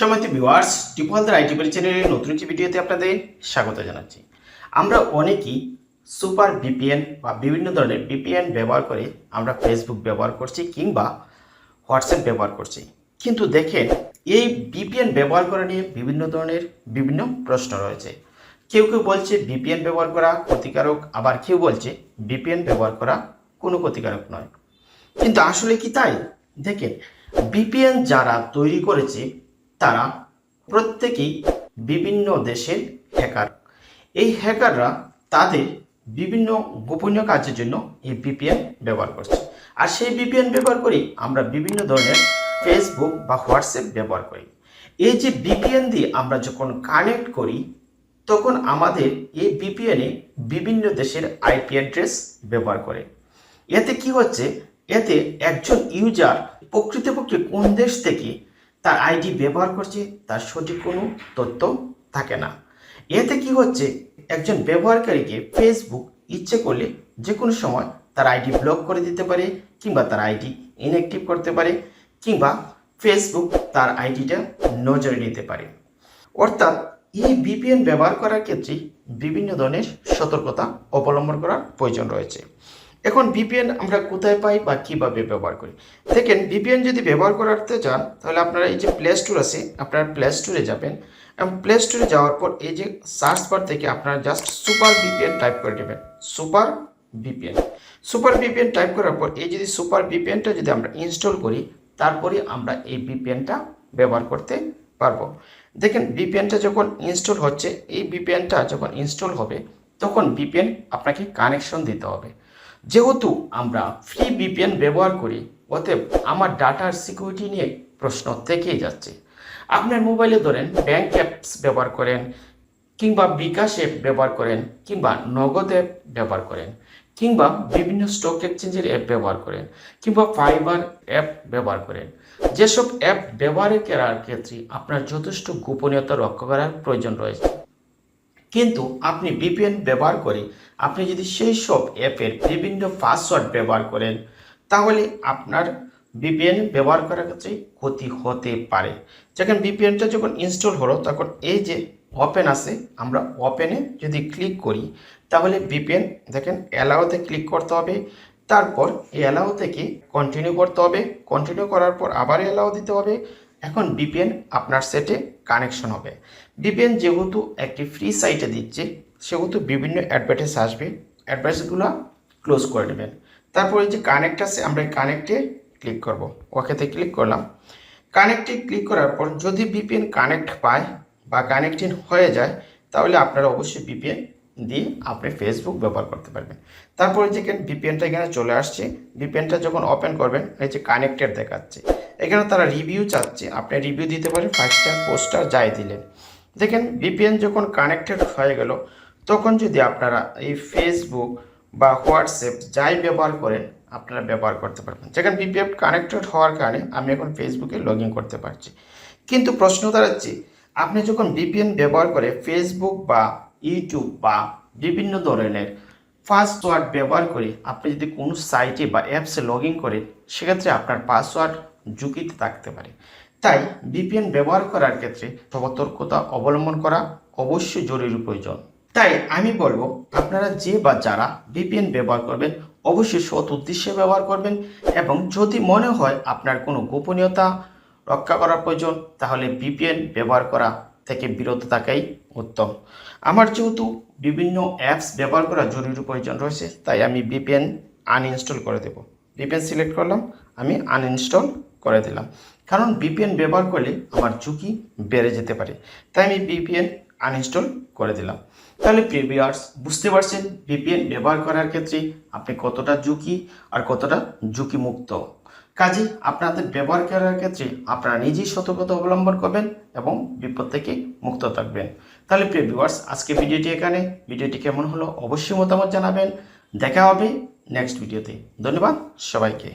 সময় viewers টিপলদার IT বাড়ি চ্যানেলের নতুন একটি ভিডিওতে আপনাদের স্বাগত জানাচ্ছি। আমরা অনেকেই সুপার ভিপিএন বা বিভিন্ন ধরনের ভিপিএন ব্যবহার করে আমরা ফেসবুক ব্যবহার করছি কিংবা হোয়াটসঅ্যাপ ব্যবহার করছি। কিন্তু দেখেন, এই ভিপিএন ব্যবহার করা নিয়ে বিভিন্ন ধরনের বিভিন্ন প্রশ্ন রয়েছে। কেউ কেউ বলছে ভিপিএন ব্যবহার করা ক্ষতিকারক, আবার কেউ বলছে ভিপিএন ব্যবহার করা কোনো ক্ষতিকারক নয়। কিন্তু আসলে কি তাই? দেখেন বিপিএন যারা তৈরি করেছে তারা প্রত্যেকেই বিভিন্ন দেশের হ্যাকার এই হ্যাকাররা তাদের বিভিন্ন গোপনীয় কাজের জন্য এই বিপিএন ব্যবহার করছে। আর সেই বিপিএন ব্যবহার করে আমরা বিভিন্ন ধরনের ফেসবুক বা হোয়াটসঅ্যাপ ব্যবহার করি। এই যে বিপিএন দিয়ে আমরা যখন কানেক্ট করি, তখন আমাদের এই বিপিএনে বিভিন্ন দেশের আইপি অ্যাড্রেস ব্যবহার করে। এতে কি হচ্ছে? এতে একজন ইউজার প্রকৃতপক্ষে কোন দেশ থেকে তার আইডি ব্যবহার করছে, তার সঠিক কোনো তথ্য থাকে না। এতে কি হচ্ছে, একজন ব্যবহারকারীকে ফেসবুক ইচ্ছে করলে যে কোনো সময় তার আইডি ব্লক করে দিতে পারে, কিংবা তার আইডি ইনঅ্যাক্টিভ করতে পারে, কিংবা ফেসবুক তার আইডিটা নজরে নিতে পারে। অর্থাৎ এই ভিপিএন ব্যবহার করার ক্ষেত্রে বিভিন্ন ধরনের সতর্কতা অবলম্বন করার প্রয়োজন রয়েছে। এখন ভিপিএন আমরা কোথায় পাই বা কীভাবে ব্যবহার করি দেখেন ভিপিএন যদি ব্যবহার করতে চান তাহলে আপনারা এই যে প্লে স্টোর আছে আপনারা প্লে স্টোরে যাবেন এবং প্লে স্টোরে যাওয়ার পর এই যে সার্চ বার থেকে আপনারা জাস্ট সুপার ভিপিএন টাইপ করে দেবেন super VPN super VPN type করার পর এই যদি সুপার ভিপিএনটা যদি আমরা ইনস্টল করি তারপরে আমরা এই ভিপিএনটা ব্যবহার করতে পারব দেখেন ভিপিএনটা যখন ইনস্টল হচ্ছে এই ভিপিএনটা যখন ইনস্টল হবে তখন ভিপিএন আপনাকে কানেকশন দিতে হবে যেহেতু আমরা ফ্রি ভিপিএন ব্যবহার করি, অতএব আমার ডাটার সিকিউরিটি নিয়ে প্রশ্ন থেকেই যাচ্ছে। আপনার মোবাইলে ধরেন ব্যাঙ্ক অ্যাপস ব্যবহার করেন, কিংবা বিকাশ অ্যাপ ব্যবহার করেন, কিংবা নগদ অ্যাপ ব্যবহার করেন, কিংবা বিভিন্ন স্টক এক্সচেঞ্জের অ্যাপ ব্যবহার করেন, কিংবা ফাইবার অ্যাপ ব্যবহার করেন। যেসব অ্যাপ ব্যবহার করার ক্ষেত্রে আপনার যথেষ্ট গোপনীয়তা রক্ষা করার প্রয়োজন রয়েছে। কিন্তু আপনি ভিপিএন ব্যবহার করে আপনি যদি সেই সব অ্যাপের বিভিন্ন পাসওয়ার্ড ব্যবহার করেন, তাহলে আপনার ভিপিএন ব্যবহার করার ক্ষেত্রে ক্ষতি হতে পারে। যখন ভিপিএনটা যখন ইনস্টল হলো, তখন এই যে ওপেন আছে, আমরা ওপেনে যদি ক্লিক করি, তাহলে ভিপিএন দেখেন অ্যালাওতে ক্লিক করতে হবে, তারপর এই অ্যালাউ থেকে কন্টিনিউ করতে হবে কন্টিনিউ করার পর আবার অ্যালাও দিতে হবে এখন বিপিএন আপনার সেটে কানেকশন হবে। বিপিএন যেহেতু একটি ফ্রি সাইটে দিচ্ছে, সেহেতু বিভিন্ন অ্যাডভার্টাইজ আসবে। অ্যাডভার্টাইজগুলো ক্লোজ করে নেবেন তারপরে যে কানেক্ট আছে, আমরা এই কানেক্টে ক্লিক করব। ওকেতে ক্লিক করলাম। কানেক্টে ক্লিক করার পর যদি বিপিএন কানেক্ট পায় বা কানেক্টিং হয়ে যায়, তাহলে আপনারা অবশ্যই বিপিএন দিয়ে আপনি ফেসবুক ব্যবহার করতে পারবেন। তারপরে যে ভিপিএনটা এখানে চলে আসছে ভিপিএনটা যখন ওপেন করবেন, এই যে কানেক্টেড দেখাচ্ছে। এখানে তারা রিভিউ চাচ্ছে, আপনি রিভিউ দিতে পারেন ফাইভ স্টার ফোর স্টার যাই দিলেন। দেখেন ভিপিএন যখন কানেক্টেড হয়ে গেল, তখন যদি আপনারা এই ফেসবুক বা হোয়াটসঅ্যাপ যাই ব্যবহার করেন, আপনারা ব্যবহার করতে পারবেন। যেখানে ভিপিএফ কানেক্টেড হওয়ার কারণে আমি এখন ফেসবুকে লগ করতে পারছি। কিন্তু প্রশ্ন দাঁড়াচ্ছে, আপনি যখন ভিপিএন ব্যবহার করে ফেসবুক বা ইউটিউব বা বিভিন্ন ধরনের পাসওয়ার্ড ব্যবহার করে আপনি যদি কোনো সাইটে বা অ্যাপসে লগ ইন করেন, সেক্ষেত্রে আপনার পাসওয়ার্ড ঝুঁকিতে থাকতে পারে। তাই ভিপিএন ব্যবহার করার ক্ষেত্রে সতর্কতা অবলম্বন করা অবশ্যই জরুরি প্রয়োজন। তাই আমি বলব, আপনারা যে বা যারা ভিপিএন ব্যবহার করবেন, অবশ্যই সৎ উদ্দেশ্যে ব্যবহার করবেন এবং যদি মনে হয় আপনার কোনো গোপনীয়তা রক্ষা করার প্রয়োজন, তাহলে ভিপিএন ব্যবহার করা থেকে বিরত থাকাই উত্তম। আমার যেহেতু বিভিন্ন অ্যাপস ব্যবহার করা জরুরি প্রয়োজন রয়েছে, তাই আমি ভিপিএন আনইনস্টল করে দেব। ভিপিএন সিলেক্ট করলাম, আমি আনইনস্টল করে দিলাম। কারণ ভিপিএন ব্যবহার করলে আমার ঝুঁকি বেড়ে যেতে পারে, তাই আমি ভিপিএন আনইনস্টল করে দিলাম। তাহলে প্রিভিয়ার্স বুঝতে পারছেন ভিপিএন ব্যবহার করার ক্ষেত্রে আপনি কতটা ঝুঁকি আর কতটা ঝুঁকিমুক্ত। কাজে আপনাদের ব্যবহার করার ক্ষেত্রে আপনারা নিজেই সতর্কতা অবলম্বন করবেন এবং বিপদ থেকে মুক্ত থাকবেন। তাহলে প্রিয় ভিউয়ার্স আজকে ভিডিওটি এখানে। ভিডিওটি কেমন হলো অবশ্যই মতামত জানাবেন। দেখা হবে নেক্সট ভিডিওতে ধন্যবাদ সবাইকে।